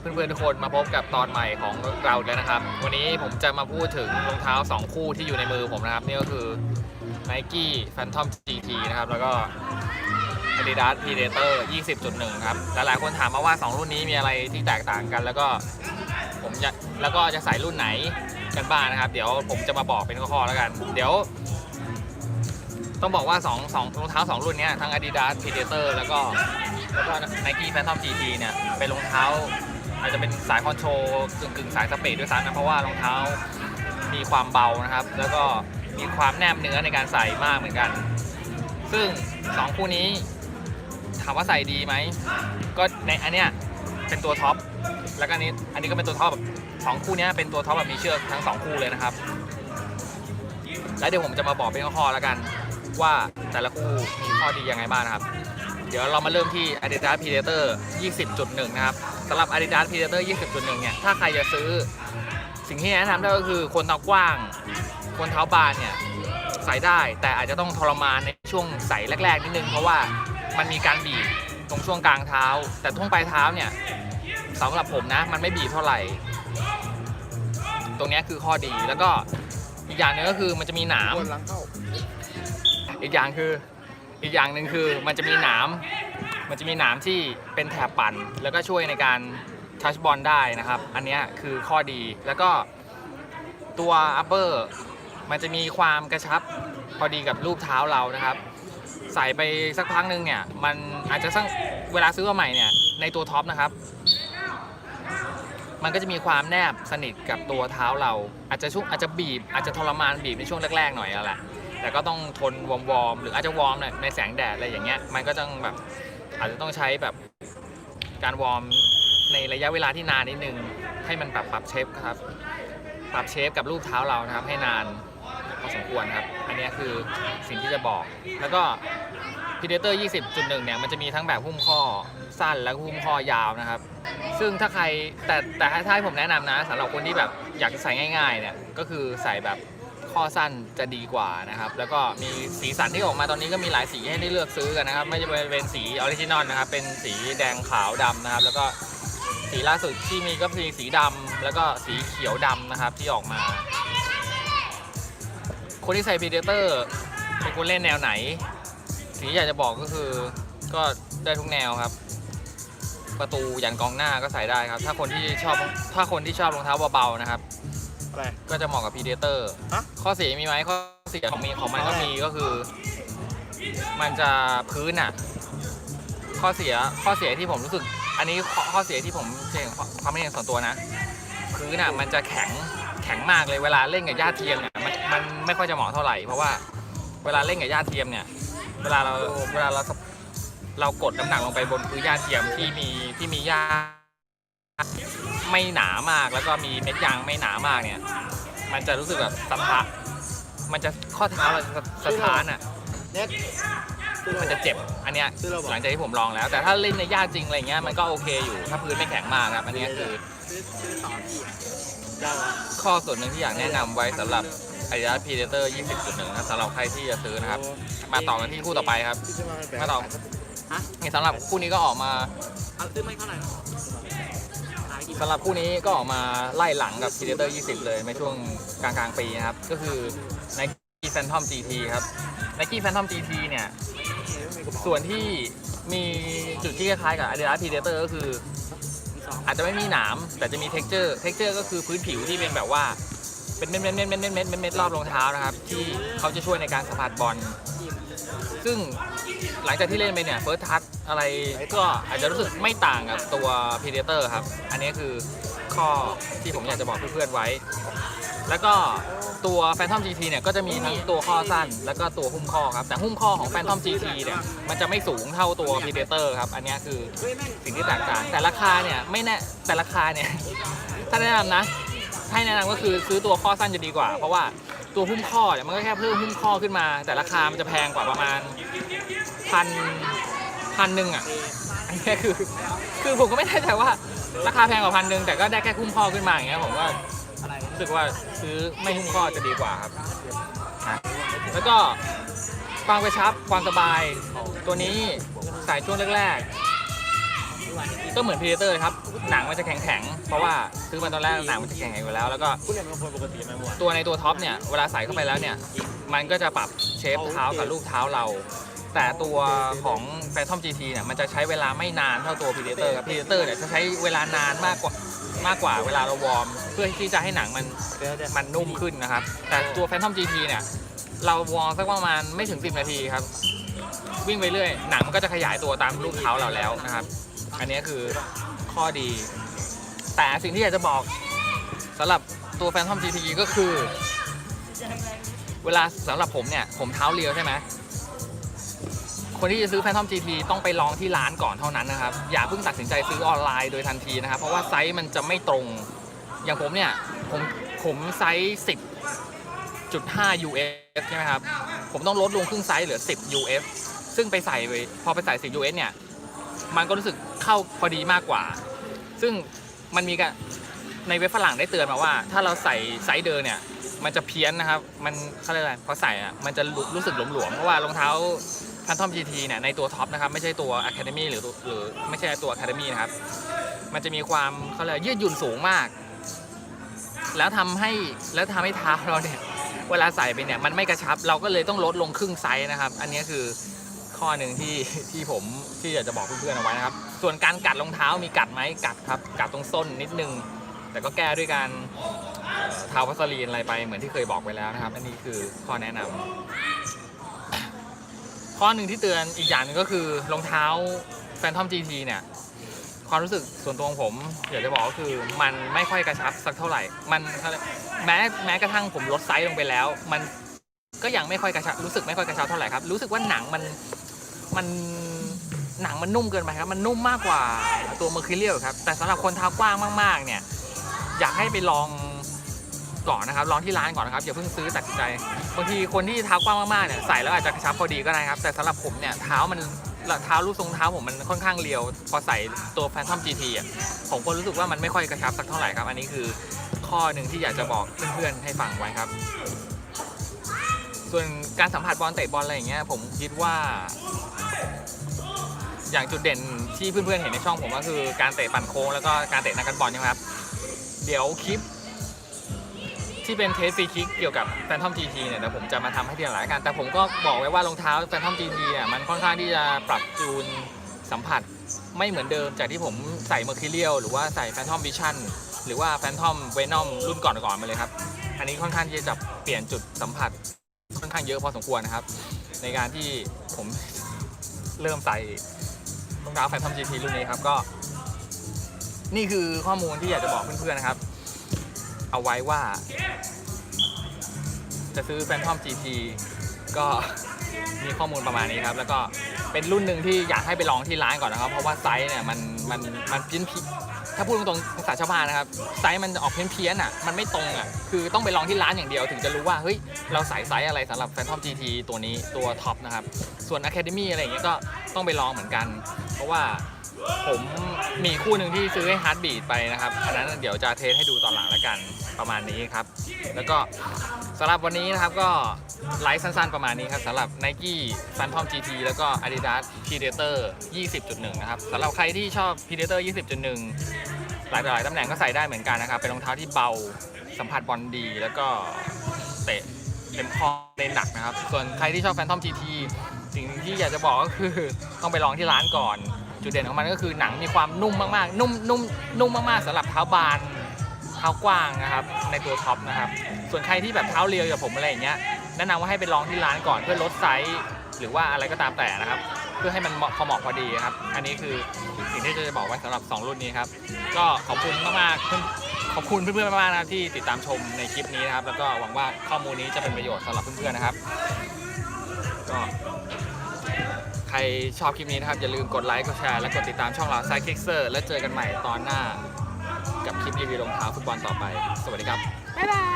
เพื่อนๆทุกคนมาพบกับตอนใหม่ของเราแล้วนะครับ วันนี้ผมจะมาพูดถึงรองเท้า 2 คู่ที่อยู่ในมือผมนะครับ นี่ก็คือ Nike Phantom GT นะครับ แล้วก็ Adidas Predator 20.1 ครับ หลายๆคนถามมาว่า 2 รุ่นนี้มีอะไรที่แตกต่างกัน แล้วก็ผมจะแล้วก็จะใส่รุ่นไหนกันบ้างนะครับ เดี๋ยวผมจะมาบอกเป็นข้อๆแล้วกัน เดี๋ยว ต้องบอกว่า2 2รองเท้า 2 รุ่นนี้ทั้ง Adidas Predator แล้วก็แล้วก็ Nike Phantom GT เนี่ยเป็นรองเท้า อาจจะเป็นสายคอนโทรลกึ่งกึ่งสายสเปรดด้วยซ้ำนะเพราะว่ารองเท้ามีความเบานะครับ แล้วก็มีความแนบเนื้อในการใส่มากเหมือนกัน ซึ่ง 2 คู่นี้ถามว่าใส่ดีไหม ก็ในอันเนี้ยเป็นตัวท็อปแล้วก็อันนี้อันนี้ก็เป็นตัวท็อปแบบสองคู่นี้เป็นตัวท็อปแบบมีเชือกทั้งสองคู่เลยนะครับ แล้วเดี๋ยวผมจะมาบอกเป็นข้อๆแล้วกัน ว่าแต่ละคู่มีข้อดียังไงบ้างนะครับ เดี๋ยวเรามาเริ่มที่ Adidas Predator 20.1 นะครับสำหรับ Adidas Predator 20.1 เนี่ย ถ้าใครจะซื้อ สิ่งที่แนะนำได้ก็คือคนเท้ากว้าง คนเท้าบานเนี่ยใส่ได้แต่อาจจะต้องทรมานในช่วงใส่แรก ๆ นิดนึง เพราะว่ามันมีการบีบตรงช่วงกลางเท้า แต่ช่วงปลายเท้าเนี่ยสำหรับผมนะ มันไม่บีบเท่าไหร่ ตรงเนี้ยคือข้อดีแล้วก็อีกอย่างหนึงก็คือมันจะมีหนามควรล้างเข้าอีกอย่างคือ อีกอย่างหนึ่งคือมันจะมีหนามมันจะมีหนามที่เป็นแถบปั่น แล้วก็ช่วยในการทัชบอลได้นะครับ อันนี้คือข้อดีแล้วก็ตัวอัปเปอร์มันจะมีความกระชับพอดีกับรูปเท้าเรานะครับ ใส่ไปสักพักหนึ่งเนี่ย มันอาจจะสักเวลาซื้อมาใหม่เนี่ย ในตัวท็อปนะครับ มันก็จะมีความแนบสนิทกับตัวเท้าเรา อาจจะช่วงอาจจะบีบอาจจะทรมานบีบในช่วงแรกๆหน่อยอะแหละ แต่ก็ต้องทนวอร์มหรืออาจจะวอร์มในแสงแดดอะไรอย่างเงี้ยมันก็ต้องแบบอาจจะต้องใช้แบบการวอร์มในระยะเวลาที่นานนิดนึง ให้มันปรับปรับเชฟครับปรับเชฟกับรูปเท้าเรานะครับให้นานพอสมควรครับ อันนี้คือสิ่งที่จะบอก แล้วก็ Predator 20.1 เนี่ยมันจะมีทั้งแบบหุ้มข้อสั้นและหุ้มข้อยาวนะครับ ซึ่งถ้าใครแต่แต่ถ้าให้ผมแนะนำนะสำหรับคนที่แบบอยากจะใส่ง่ายๆเนี่ยก็คือใส่แบบ ข้อสั้นจะดีกว่านะครับ แล้วก็มีสีสันที่ออกมาตอนนี้ก็มีหลายสีให้ได้เลือกซื้อกันนะครับ ไม่จะเป็นสีออริจินอลนะครับ เป็นสีแดงขาวดำนะครับ แล้วก็สีล่าสุดที่มีก็คือสีดำแล้วก็สีเขียวดำนะครับที่ออกมา คนที่ใส่ Predator เป็นคนเล่นแนวไหนสิ่งที่อยากจะบอกก็คือก็ได้ทุกแนวครับ ประตูยันกองหน้าก็ใส่ได้ครับ ถ้าคนที่ชอบถ้าคนที่ชอบรองเท้าเบาๆนะครับ อะไร ก็จะเหมาะกับ Predator ฮะ ข้อเสียมีไหมข้อเสียของมีของมันก็มีก็คือ มันจะพื้นอะ ข้อเสียข้อเสียที่ผมรู้สึก อันนี้ข้อข้อเสียที่ผมเองความไม่เห็นส่วนตัวนะ พื้นอะ มันจะแข็งแข็งมากเลยเวลาเล่นกับหญ้าเทียมเนี่ยมันมันไม่ค่อยจะเหมาะเท่าไหร่เพราะว่าเวลาเล่นกับหญ้าเทียมเนี่ย เวลาเราเวลาเราเรากดน้ำหนักลงไปบนพื้นหญ้าเทียมที่มีที่มีหญ้า ไม่หนามากแล้วก็มีเม็ดยางไม่หนามากเนี่ย มันจะรู้สึกแบบสะท้านมันจะข้อเท้าเราจะสะท้านอะ เน็ตซื้อมันจะเจ็บ อันเนี้ยซื้อเราบอก หลังจากที่ผมลองแล้ว แต่ถ้าเล่นในหญ้าจริงอะไรเงี้ยมันก็โอเคอยู่ ถ้าพื้นไม่แข็งมากครับอันเนี้ยคือ ซื้อซื้อสองที่ได้วะข้อส่วนหนึ่งที่อยากแนะนำไว้สำหรับ Adidas Predator 20.1นะครับสำหรับใครที่จะซื้อนะครับ มาต่อกันที่คู่ต่อไปครับที่จะมาเป็นมาต่อ ฮะนี่สำหรับคู่นี้ก็ออกมาเอาซื้อไม่เท่าไหร่ขายกี่บาท สำหรับคู่นี้ก็ออกมาไล่หลังกับ Predator 20 เลยในช่วงกลางกลางปีนะครับ ก็คือ Nike Phantom GT ครับ Nike Phantom GT เนี่ย ส่วนที่มีจุดที่คล้ายๆกับ Adidas Predator ก็คือ อาจจะไม่มีหนาม แต่จะมี texture texture ก็คือพื้นผิวที่เป็นแบบว่าเป็นเม็ดๆๆๆๆๆๆรอบรองเท้านะครับ ที่เขาจะช่วยในการสัมผัสบอล ซึ่งหลังจากที่เล่นไปเนี่ยเฟิร์สทัชอะไรก็อาจจะรู้สึกไม่ต่างกับตัว Predator ครับ อันนี้คือข้อที่ผมอยากจะบอกเพื่อนๆไว้ แล้วก็ตัว Phantom GT เนี่ยก็จะมีทั้งตัวข้อสั้น แล้วก็ตัวหุ้มข้อครับ แต่หุ้มข้อของ Phantom GT เนี่ยมันจะไม่สูงเท่าตัว Predator ครับ อันนี้คือสิ่งที่แตกต่าง แต่ราคาเนี่ยไม่แน่แต่ราคาเนี่ยถ้าแนะนำนะให้แนะนำก็คือซื้อตัวข้อสั้นจะดีกว่า เพราะว่า ตัวหุ้มข้อเนี่ยมันก็แค่เพิ่มหุ้มข้อขึ้นมา แต่ราคามันจะแพงกว่าประมาณพันพันหนึ่งอะอันนี้คือ คือผมก็ไม่แน่ใจว่าราคาแพงกว่าพันหนึ่งแต่ก็ได้แค่หุ้มข้อขึ้นมาอย่างเงี้ยผมว่ารู้สึกว่าซื้อไม่หุ้มข้อจะดีกว่าครับแล้วก็ความกระชับความสบายตัวนี้ใส่ช่วงแรกๆก็เหมือนพีเดเตอร์ครับ หนังมันจะแข็ง เพราะว่าซื้อมาตอนแรกหนังมันจะแข็งแข็งอยู่แล้ว แล้วก็ผู้เล่นเป็นคนปกติไหมเมื่อวานตัวในตัวท็อปเนี่ยเวลาใส่เข้าไปแล้วเนี่ยมันก็จะปรับเชฟเท้ากับรูปเท้าเรา แต่ตัวของ Phantom GT เนี่ยมันจะใช้เวลาไม่นานเท่าตัว Predator ครับ Predator เนี่ยจะใช้เวลานานมากกว่ามากกว่าเวลาเราวอร์มเพื่อที่จะให้หนังมันเดี๋ยวเดี๋ยวมันนุ่มขึ้นนะครับ แต่ตัว Phantom GT เนี่ยเราวอร์มสักประมาณไม่ถึง 10 นาทีครับ วิ่งไปเรื่อย หนังมันก็จะขยายตัวตามรูปเท้าเราแล้วนะครับ อันนี้คือข้อดี แต่สิ่งที่อยากจะบอกสำหรับตัว Phantom GT ก็คือ เวลาสำหรับผมเนี่ย ผมเท้าเรียวใช่ไหมคนที่จะซื้อ Phantom GT ต้องไปลองที่ร้านก่อนเท่านั้นนะครับ อย่าเพิ่งตัดสินใจซื้อออนไลน์โดยทันทีนะครับ เพราะว่าไซส์มันจะไม่ตรง อย่างผมเนี่ย ผมผมไซส์10.5 US ใช่ไหมครับ ผมต้องลดลงครึ่งไซส์เหลือ 10 US ซึ่งไปใส่ไปพอไปใส่ 10 US เนี่ย มันก็รู้สึกเข้าพอดีมากกว่า ซึ่ง มันมีกันในเว็บฝรั่งได้เตือนมาว่า ถ้าเราใส่ไซส์เดิมเนี่ย มันจะเพี้ยนนะครับ มันเขาเรียกอะไรพอใส่อะมันจะรู้รู้สึกหลวมๆเพราะว่ารองเท้า Phantom GT เนี่ยในตัวท็อปนะครับไม่ใช่ตัว Academy หรือหรือไม่ใช่ตัว Academy นะครับ มันจะมีความเขาเรียกยืดหยุ่นสูงมาก แล้วทำให้แล้วทำให้เท้าเราเนี่ยเวลาใส่ไปเนี่ยมันไม่กระชับเราก็เลยต้องลดลงครึ่งไซส์นะครับ อันนี้คือข้อหนึ่งที่ที่ผมที่อยากจะบอกเพื่อนๆเอาไว้นะครับ ส่วนการกัดรองเท้ามีกัดไหมกัดครับ กัดตรงส้นนิดนึง แต่ก็แก้ด้วยการเท้าวัสลีนอะไรไปเหมือนที่เคยบอกไปแล้วนะครับ อันนี้คือข้อแนะนำข้อหนึ่งที่เตือนอีกอย่างหนึงก็คือรองเท้า Phantom GT เนี่ยความรู้สึกส่วนตัวของผมอยากจะบอกก็คือมันไม่ค่อยกระชับสักเท่าไหร่ มันแม้แม้กระทั่งผมลดไซส์ลงไปแล้ว มันก็ยังไม่ค่อยกระชับรู้สึกไม่ค่อยกระชับเท่าไหร่ครับ รู้สึกว่าหนังมันมัน หนังมันนุ่มเกินไปครับ มันนุ่มมากกว่าตัว Mercurial ครับ แต่สำหรับคนเท้ากว้างมาก ๆ เนี่ย อยากให้ไปลองก่อนนะครับ ลองที่ร้านก่อนนะครับ อย่าเพิ่งซื้อตัดสินใจ บางทีคนที่เท้ากว้างมากๆเนี่ยใส่แล้วอาจจะกระชับพอดีก็ได้ครับ แต่สำหรับผมเนี่ยเท้ามันเท้ารูปทรงเท้าผมมันค่อนข้างเรียว พอใส่ตัว Phantom GT อะผมก็รู้สึกว่ามันไม่ค่อยกระชับสักเท่าไหร่ครับ อันนี้คือข้อหนึ่งที่อยากจะบอกเพื่อนๆให้ฟังไว้ครับ ส่วนการสัมผัสบอลเตะบอลอะไรอย่างเงี้ยผมคิดว่า อย่างจุดเด่นที่เพื่อนๆเห็นในช่องผมก็คือการเตะปั่นโค้งแล้วก็การเตะนักกันบอลใช่ไหมครับ เดี๋ยวคลิป ที่เป็นเทสฟรีคิกเกี่ยวกับ Phantom GT เนี่ยเดี๋ยวผมจะมาทำให้ทีหลังแล้กัน แต่ผมก็บอกไว้ว่ารองเท้า Phantom GT เนี่ยมันค่อนข้างที่จะปรับจูนสัมผัสไม่เหมือนเดิมจากที่ผมใส่ Mercurial หรือว่าใส่ Phantom Vision หรือว่า Phantom Venom รุ่นก่อนๆมาเลยครับ อันนี้ค่อนข้างที่จะเปลี่ยนจุดสัมผัสค่อนข้างเยอะพอสมควรนะครับ ในการที่ผมเริ่มใส่ รองเท้า Phantom GT รุ่นนี้ครับก็ นี่คือข้อมูลที่อยากจะบอกเพื่อนๆนะครับ เอาไว้ว่า จะซื้อ Phantom GT ก็มีข้อมูลประมาณนี้ครับ แล้วก็เป็นรุ่นหนึ่งที่อยากให้ไปลองที่ร้านก่อนนะครับ เพราะว่าไซส์เนี่ยมันมันมันเพี้ยนพิ ถ้าพูดตรงๆภาษาชาวบ้านนะครับไซส์มันออกเพี้ยนเพี้ยนๆอะมันไม่ตรงอะคือต้องไปลองที่ร้านอย่างเดียวถึงจะรู้ว่าเฮ้ยเราใส่ไซส์อะไรสำหรับ Phantom GT ตัวนี้ตัวท็อปนะครับส่วน Academy อะไรอย่างเงี้ยก็ต้องไปลองเหมือนกัน เพราะว่าผมมีคู่หนึ่งที่ซื้อให้ฮาร์ดบีดไปนะครับอันนั้นเดี๋ยวจะเทสให้ดูตอนหลังแล้วกัน ประมาณนี้ครับ แล้วก็สำหรับวันนี้นะครับก็ไลฟ์สั้นๆประมาณนี้ครับสำหรับ Nike Phantom GT แล้วก็ Adidas Predator 20.1 นะครับสำหรับใครที่ชอบ Predator 20.1 หลายต่อหลายตำแหน่งก็ใส่ได้เหมือนกันนะครับ เป็นรองเท้าที่เบาสัมผัสบอลดี แล้วก็เตะเต็มข้อเล่นหนักนะครับ ส่วนใครที่ชอบ Phantom GT สิ่งที่อยากจะบอกก็คือต้องไปลองที่ร้านก่อน จุดเด่นของมันก็คือหนังมีความนุ่มมากๆ นุ่มนุ่มนุ่มมากๆสำหรับเท้าบาน เท้ากว้างนะครับในตัวท็อปนะครับ ส่วนใครที่แบบเท้าเรียวอย่างผมอะไรอย่างเงี้ยแนะนำว่าให้ไปลองที่ร้านก่อนเพื่อลดไซส์หรือว่าอะไรก็ตามแต่นะครับ เพื่อให้มันเหมาะพอเหมาะพอดีครับ อันนี้คือสิ่งที่จะบอกไว้สำหรับ 2 รุ่นนี้ครับ ก็ขอบคุณมากๆเพื่อนขอบคุณเพื่อนๆมากๆนะครับที่ติดตามชมในคลิปนี้นะครับ แล้วก็หวังว่าข้อมูลนี้จะเป็นประโยชน์สำหรับเพื่อนๆนะครับ ก็ใครชอบคลิปนี้นะครับ อย่าลืมกดไลค์กดแชร์และกดติดตามช่องเราไซคิกเซอร์แล้วเจอกันใหม่ตอนหน้า กับคลิปรีวิวรองเท้าฟุตบอลต่อไป สวัสดีครับ บ๊ายบาย